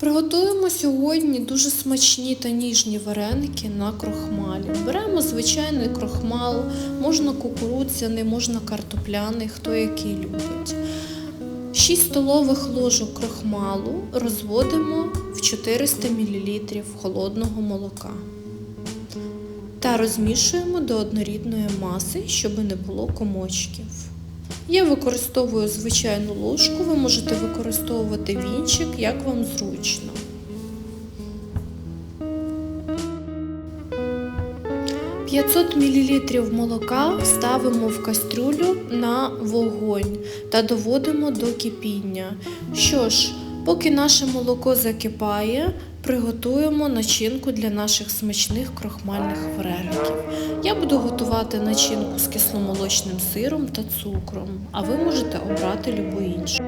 Приготуємо сьогодні дуже смачні та ніжні вареники на крохмалі. Беремо звичайний крохмал, можна кукурудзяний, можна картопляний, хто який любить. 6 столових ложок крохмалу розводимо в 400 мл холодного молока та розмішуємо до однорідної маси, щоб не було комочків. Я використовую звичайну ложку, ви можете використовувати вінчик, як вам зручно. «500 мл молока ставимо в кастрюлю на вогонь та доводимо до кипіння. Що ж, поки наше молоко закипає, приготуємо начинку для наших смачних крохмальних вареників. Я буду готувати начинку з кисломолочним сиром та цукром, а ви можете обрати любу іншу.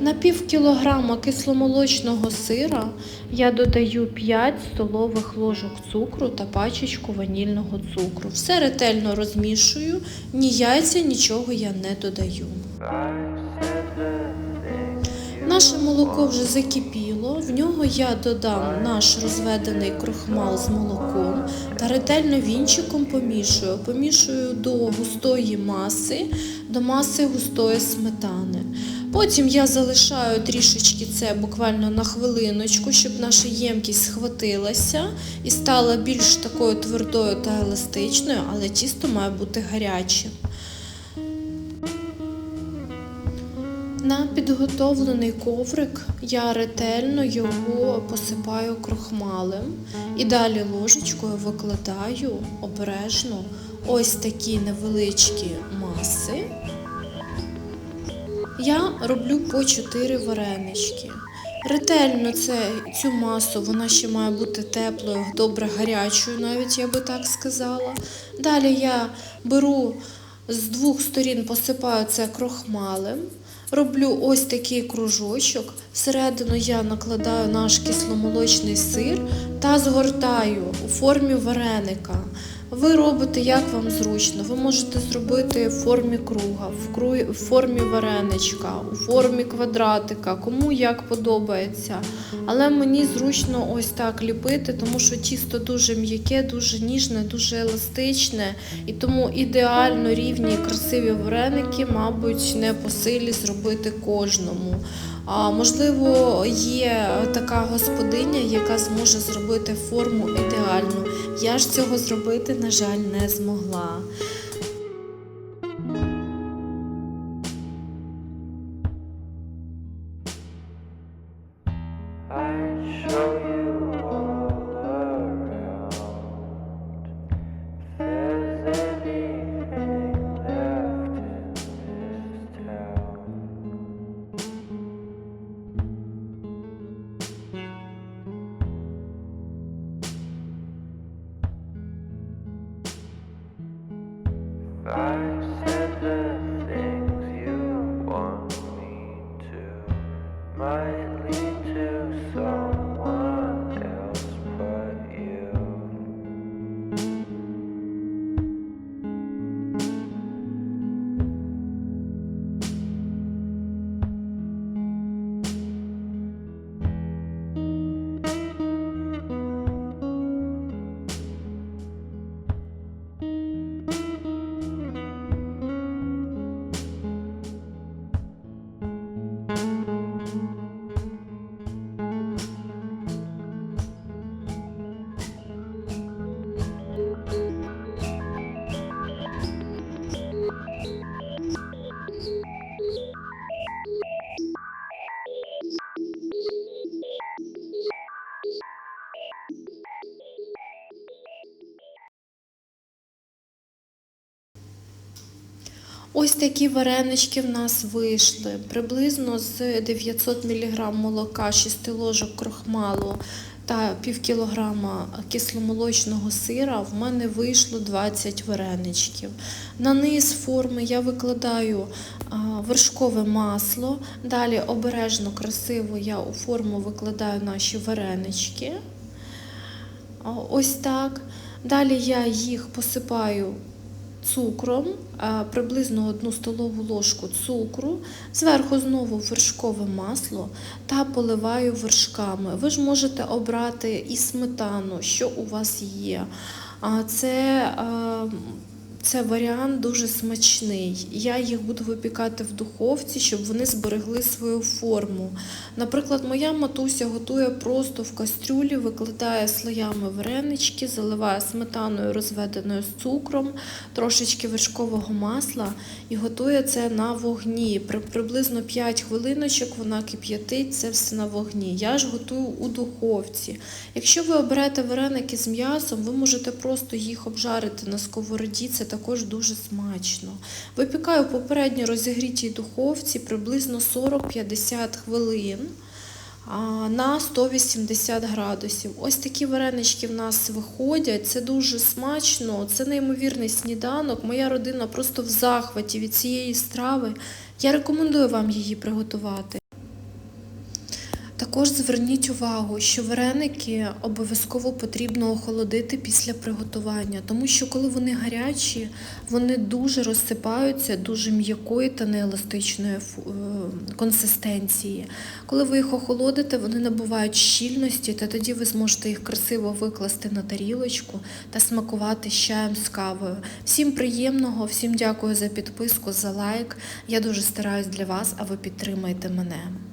На пів кілограма кисломолочного сира я додаю 5 столових ложок цукру та пачечку ванільного цукру. Все ретельно розмішую, ні яйця, нічого я не додаю. Наше молоко вже закипіло, в нього я додам наш розведений крохмал з молоком та ретельно вінчиком помішую. Помішую до густої маси, до маси густої сметани. Потім я залишаю трішечки це буквально на хвилиночку, щоб наша ємкість схватилася і стала більш такою твердою та еластичною, але тісто має бути гарячим. На підготовлений коврик я ретельно його посипаю крохмалем і далі ложечкою викладаю обережно ось такі невеличкі маси. Я роблю по 4 варенички. Ретельно це, цю масу, вона ще має бути теплою, добре гарячою, навіть я би так сказала. Далі я беру з двох сторін, посипаю це крохмалем. Роблю ось такий кружочок. Всередину я накладаю наш кисломолочний сир та згортаю у формі вареника. Ви робите як вам зручно. Ви можете зробити в формі круга, в, формі вареничка, у формі квадратика, кому як подобається. Але мені зручно ось так ліпити, тому що тісто дуже м'яке, дуже ніжне, дуже еластичне. І тому ідеально рівні і красиві вареники, мабуть, не по силі зробити кожному. Можливо, є така господиня, яка зможе зробити форму ідеальну. Я ж цього зробити, на жаль, не змогла. Ось такі варенички в нас вийшли. Приблизно з 900 мг молока, 6 ложок крохмалу та пів кілограма кисломолочного сира в мене вийшло 20 вареничків. На низ форми я викладаю вершкове масло. Далі обережно, красиво я у форму викладаю наші варенички. Ось так. Далі я їх посипаю цукром, приблизно одну столову ложку цукру, зверху знову вершкове масло та поливаю вершками. Ви ж можете обрати і сметану, що у вас є. Це, а, це варіант дуже смачний. Я їх буду випікати в духовці, щоб вони зберегли свою форму. Наприклад, моя матуся готує просто в кастрюлі, викладає слоями варенички, заливає сметаною розведеною з цукром, трошечки вершкового масла і готує це на вогні. При приблизно 5 хвилиночок вона кип'ятить це все на вогні. Я ж готую у духовці. Якщо ви оберете вареники з м'ясом, ви можете просто їх обжарити на сковороді, це також дуже смачно. Випікаю в попередньо розігрітій духовці приблизно 40-50 хвилин на 180 градусів. Ось такі варенички в нас виходять. Це дуже смачно, це неймовірний сніданок. Моя родина просто в захваті від цієї страви. Я рекомендую вам її приготувати. Також зверніть увагу, що вареники обов'язково потрібно охолодити після приготування, тому що коли вони гарячі, вони дуже розсипаються, дуже м'якої та нееластичної е, консистенції. Коли ви їх охолодите, вони набувають щільності, та тоді ви зможете їх красиво викласти на тарілочку та смакувати з чаєм з кавою. Всім приємного, всім дякую за підписку, за лайк. Я дуже стараюсь для вас, а ви підтримайте мене.